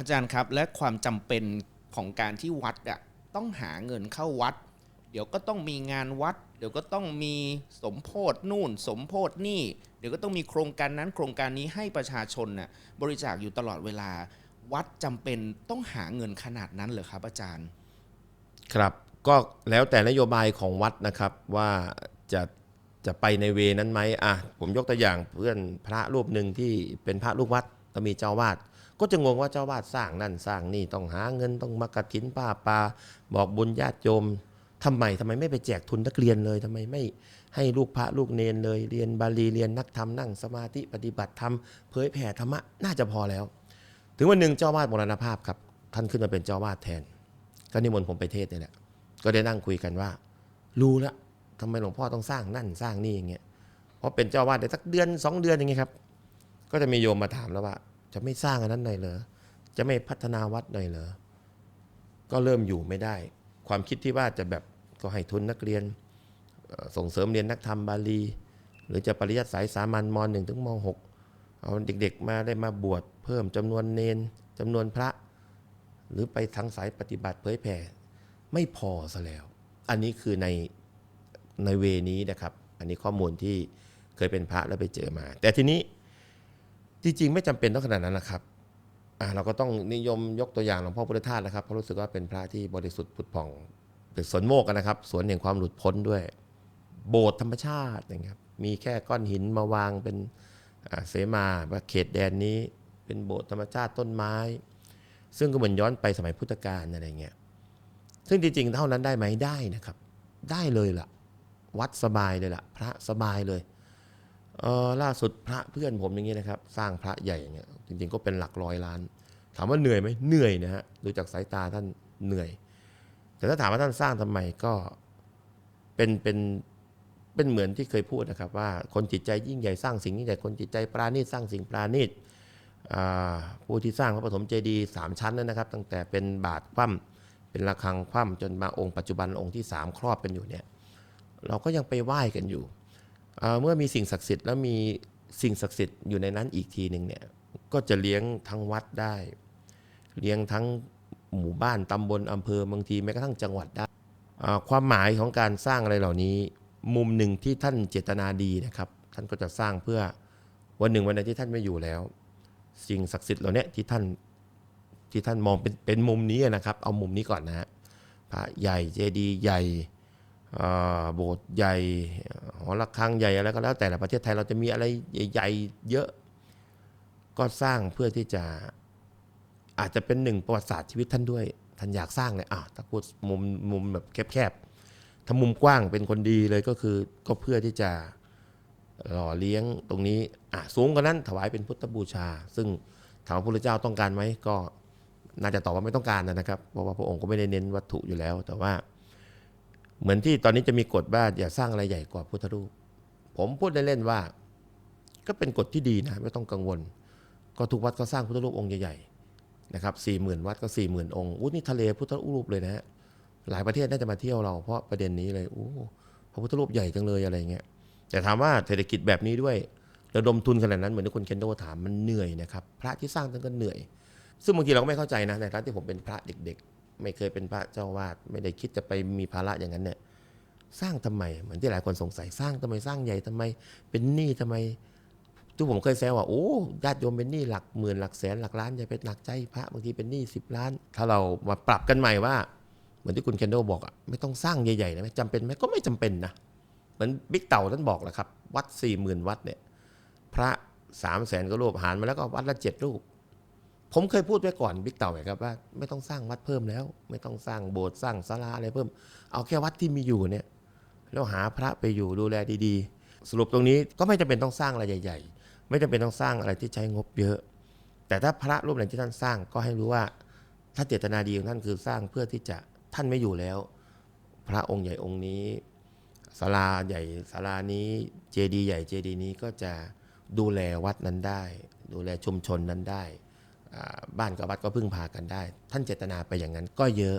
อาจารย์ครับ และความจำเป็นของการที่วัดอะต้องหาเงินเข้าวัด เดี๋ยวก็ต้องมีงานวัด เดี๋ยวก็ต้องมีสมโพธนู่น สมโพธนี่ เดี๋ยวก็ต้องมีโครงการนั้นโครงการนี้ให้ประชาชนน่ะบริจาคอยู่ตลอดเวลา วัดจำเป็นต้องหาเงินขนาดนั้นเหรอครับอาจารย์ ครับก็แล้วแต่นโยบายของวัดนะครับว่าจะจะไปในเวนั้นไหมอะผมยกตัวอย่างเพื่อนพระรูปหนึ่งที่เป็นพระลูกวัดก็มีเจ้าวาด ก็จะงงว่าเจ้าวาดสร้างนั่นสร้างนี่ต้องหาเงินต้องมากระถินป้าปาบอกบุญญาติโยมทำไมทำไมไม่ไปแจกทุนนักเรียนเลยทำไมไม่ให้ลูกพระลูกเนนเลย เรียนบาลีเรียนนักธรรมนั่งสมาธิปฏิบัติธรรมเผยแผ่ธรรมะน่าจะพอแล้ว ถึงวันหนึ่งเจ้าวาดมรณภาพครับ ท่านขึ้นมาเป็นเจ้าวาดแทน ก็นิมนต์ผมไปเทศน์นี่แหละก็ได้นั่งคุยกันว่า รู้แล้วทำไมหลวงพ่อต้องสร้างนั่นสร้างนี่อย่างเงี้ยเพราะเป็นเจ้าวาดได้สักเดือนสองเดือนอย่างเงี้ยครับ ก็จะมีโยมมาถามแล้วว่า จะไม่สร้างอันนั้นหน่อยเหรอจะไม่พัฒนาวัดหน่อยเหรอก็เริ่มอยู่ไม่ได้ ความคิดที่ว่าจะแบบก็ให้ทุนนักเรียน ส่งเสริมเรียนนักธรรมบาลี หรือจะปริยัติสายสามัญมหนึ่งถึงมหกเอาเด็กๆมาได้มาบวชเพิ่มจำนวนเนนจำนวนพระ หรือไปทางสายปฏิบัติเผยแผ่ไม่พอซะแล้ว อันนี้คือในในเวนี้นะครับ อันนี้ข้อมูลที่เคยเป็นพระแล้วไปเจอมา แต่ทีนี้ จริง ๆ ไม่จำเป็นต้องขนาดนั้นนะครับอ่าเราก็ต้องนิยมยกตัวอย่างหลวงพ่อพุทธทาสนะครับเพราะรู้สึกว่าเป็นพระที่บริสุทธิ์ผุดผ่องเป็นสวนโมกข์นะครับสวนแห่งความหลุดพ้นด้วย โบสถ์ธรรมชาตินะครับมีแค่ก้อนหินมาวางเป็นเสมาว่าเขตแดนนี้ เป็นโบสถ์ธรรมชาติต้นไม้ ซึ่งก็เหมือนย้อนไปสมัยพุทธกาลอะไรเงี้ยซึ่งจริงๆเท่านั้นได้ไหมได้นะครับ ได้เลยล่ะ วัดสบายเลยล่ะ พระสบายเลย เออล่าสุดพระเพื่อนผมอย่างนี้นะครับ สร้างพระใหญ่อย่างเงี้ยจริงๆก็เป็นหลักร้อยล้าน ถามว่าเหนื่อยไหมเหนื่อยนะฮะดูจากสายตาท่านเหนื่อย แต่ถ้าถามว่าท่านสร้างทำไมก็เป็นเป็นเป็นเหมือนที่เคยพูดนะครับว่าคนจิตใจยิ่งใหญ่สร้างสิ่งยิ่งใหญ่คนจิตใจปราณีตสร้างสิ่งปราณีตผู้ที่สร้างพระปฐมเจดีย์สามชั้นนั้นนะครับ ตั้งแต่เป็นบาทคว่ำเป็นระฆังคว่ำจนมาองค์ปัจจุบันองค์ที่ 3 ครอบกันอยู่เนี่ยเราก็ยังไปไหว้กันอยู่ เมื่อมีสิ่งศักดิ์สิทธิ์แล้วมีสิ่งศักดิ์สิทธิ์อยู่ในนั้นอีกทีหนึ่งเนี่ยก็จะเลี้ยงทั้งวัดได้ เลี้ยงทั้งหมู่บ้านตำบลอำเภอบางทีแม้กระทั่งจังหวัดได้ความหมายของการสร้างอะไรเหล่านี้ มุมหนึ่งที่ท่านเจตนาดีนะครับ ท่านก็จะสร้างเพื่อวันหนึ่งวันใดที่ท่านไม่อยู่แล้ว สิ่งศักดิ์สิทธิ์เหล่านี้ที่ท่านที่ท่านมองเป็นเป็นมุมนี้นะครับ เอามุมนี้ก่อนนะฮะพระใหญ่เจดีย์ใหญ่โบสถ์ใหญ่ หอระฆังใหญ่อะไรก็แล้วแต่ละประเทศไทยเราจะมีอะไรใหญ่ๆเยอะ ก็สร้างเพื่อที่จะอาจจะเป็นหนึ่งประวัติศาสตร์ชีวิตท่านด้วย ท่านอยากสร้างเลยอะถ้าพูดมุมมุมแบบแคบๆถ้ามุมกว้างเป็นคนดีเลยก็คือ ก็เพื่อที่จะหล่อเลี้ยงตรงนี้อะสูงกว่านั้นถวายเป็นพุทธบูชา ซึ่งถามว่าพระพุทธเจ้าต้องการไหมก็น่าจะตอบว่าไม่ต้องการนะครับ เพราะว่าพระองค์ก็ไม่ได้เน้นวัตถุอยู่แล้ว แต่ว่า เหมือนที่ตอนนี้จะมีกฎว่าอย่าสร้างอะไรใหญ่กว่าพุทธรูป ผมพูดเล่นๆว่า ก็เป็นกฎที่ดีนะไม่ต้องกังวล ก็ทุกวัดก็สร้างพุทธรูปองค์ใหญ่ๆนะครับสี่หมื่นวัดก็สี่หมื่นองค์อู้นี่ทะเลพุทธรูปเลยนะฮะหลายประเทศน่าจะมาเที่ยวเราเพราะประเด็นนี้เลยโอ้พระพุทธรูปใหญ่จังเลยอะไรเงี้ยแต่ถามว่าเศรษฐกิจแบบนี้ด้วยระดมทุนขนาดนั้นเหมือนที่คุณเคนโดถามมันเหนื่อยนะครับพระที่สร้างท่านก็เหนื่อย ซึ่งบางทีเราก็ไม่เข้าใจนะในฐานะที่ผมเป็นพระเด็ก ไม่เคยเป็นพระเจ้าวาดไม่ได้คิดจะไปมีภาระอย่างนั้นเนี่ยสร้างทำไมเหมือนที่หลายคนสงสัยสร้างทำไมสร้างใหญ่ทำไม เป็นหนี้ทำไมทุกผมเคยแซวว่าโอ้ญาติโยมเป็นหนี้หลักหมื่นหลักแสนหลักล้านอย่าไปหนักใจพระบางทีเป็นหนี้สิบล้าน ถ้าเรามาปรับกันใหม่ว่า เหมือนที่คุณเคนโดบอกอะไม่ต้องสร้างใหญ่ๆนะจำเป็นไหมก็ไม่จำเป็นนะเหมือนบิ๊กเต่าท่านบอกแหละครับ วัดสี่หมื่นวัดเนี่ย พระสามแสนก็รูปหารมาแล้วก็วัดละเจ็ดรูป ผมเคยพูดไว้ก่อนบิ๊กเต่าครับว่าไม่ต้องสร้างวัดเพิ่มแล้ว ไม่ต้องสร้างโบสถ์สร้างศาลาอะไรเพิ่ม เอาแค่วัดที่มีอยู่เนี่ยแล้วหาพระไปอยู่ดูแลดีๆ สรุปตรงนี้ก็ไม่จำเป็นต้องสร้างอะไรใหญ่ ๆ ไม่จำเป็นต้องสร้างอะไรที่ใช้งบเยอะ แต่ถ้าพระรูปไหนที่ท่านสร้างก็ให้รู้ว่าถ้าเจตนาดีของท่านคือสร้างเพื่อที่จะท่านไม่อยู่แล้ว พระองค์ใหญ่องค์นี้ศาลาใหญ่ศาลานี้เจดีย์ใหญ่เจดีย์นี้ก็จะดูแลวัดนั้นได้ ดูแลชุมชนนั้นได้ บ้านกับวัดก็พึ่งพากันได้ ท่านเจตนาไปอย่างนั้นก็เยอะ